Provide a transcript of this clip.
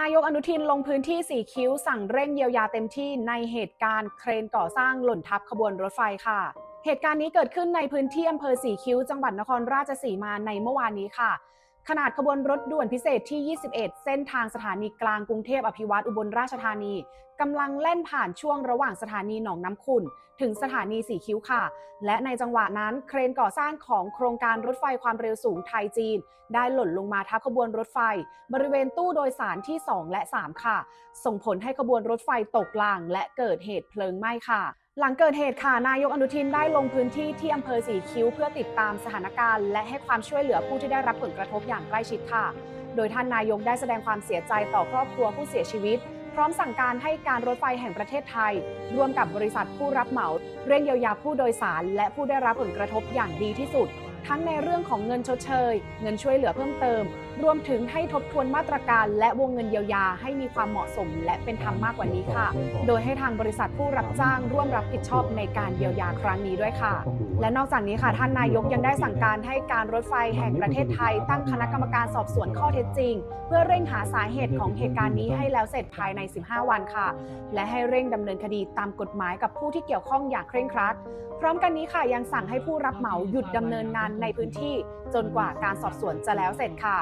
นายกอนุทินลงพื้นที่สีคิ้วสั่งเร่งเยียวยาเต็มที่ในเหตุการณ์เครนก่อสร้างหล่นทับขบวนรถไฟค่ะ เหตุการณ์นี้เกิดขึ้นในพื้นที่อำเภอสีคิ้วจังหวัดนครราชสีมาในเมื่อวานนี้ค่ะ ขนาดขบวนรถด่วนพิเศษที่ 21 เส้นทางสถานีกลางกรุงเทพอภิวัตอุบลราชธานีกำลังแล่นผ่านช่วงระหว่างสถานีหนองน้ำขุ่นถึงสถานีสีคิ้วค่ะ และในจังหวะนั้นเครนก่อสร้างของโครงการรถไฟความเร็วสูงไทยจีน ได้หล่นลงมาทับขบวนรถไฟ บริเวณตู้โดยสารที่ 2 และ 3 ค่ะ ส่งผลให้ขบวนรถไฟตกราง และเกิดเหตุเพลิงไหม้ค่ะ หลังเกิดเหตุค่ะ นายกอนุทินได้ลงพื้นที่ที่อำเภอสีคิ้ว เพื่อติดตามสถานการณ์ และให้ความช่วยเหลือผู้ที่ได้รับผลกระทบอย่างใกล้ชิดค่ะ โดยท่านนายกได้แสดงความเสียใจต่อครอบครัวผู้เสียชีวิต พร้อมสั่งการให้การรถไฟแห่งประเทศไทย ร่วมกับบริษัทผู้รับเหมา เร่งเยียวยาผู้โดยสาร และผู้ได้รับผลกระทบอย่างดีที่สุด ทั้งในเรื่องของเงินชดเชย เงินช่วยเหลือเพิ่มเติม รวมถึงให้ทบทวนมาตรการ และวงเงินเยียวยาให้มีความเหมาะสม และเป็นธรรมมากกว่านี้ค่ะ โดยให้ทางบริษัทผู้รับจ้างร่วมรับผิดชอบในการเยียวยาครั้งนี้ด้วยค่ะ และนอกจากนี้ค่ะ ท่านนายกยังได้สั่งการให้การรถไฟแห่งประเทศไทย ตั้งคณะกรรมการสอบสวนข้อเท็จจริง เพื่อเร่งหาสาเหตุของเหตุการณ์นี้ให้แล้วเสร็จภายใน 15 วันค่ะ และให้เร่งดำเนินคดีตามกฎหมายกับผู้ที่เกี่ยวข้องอย่างเคร่งครัด พร้อมกันนี้ค่ะยังสั่งให้ผู้รับเหมาหยุดดำเนินงานในพื้นที่จนกว่าการสอบสวนจะแล้วเสร็จค่ะ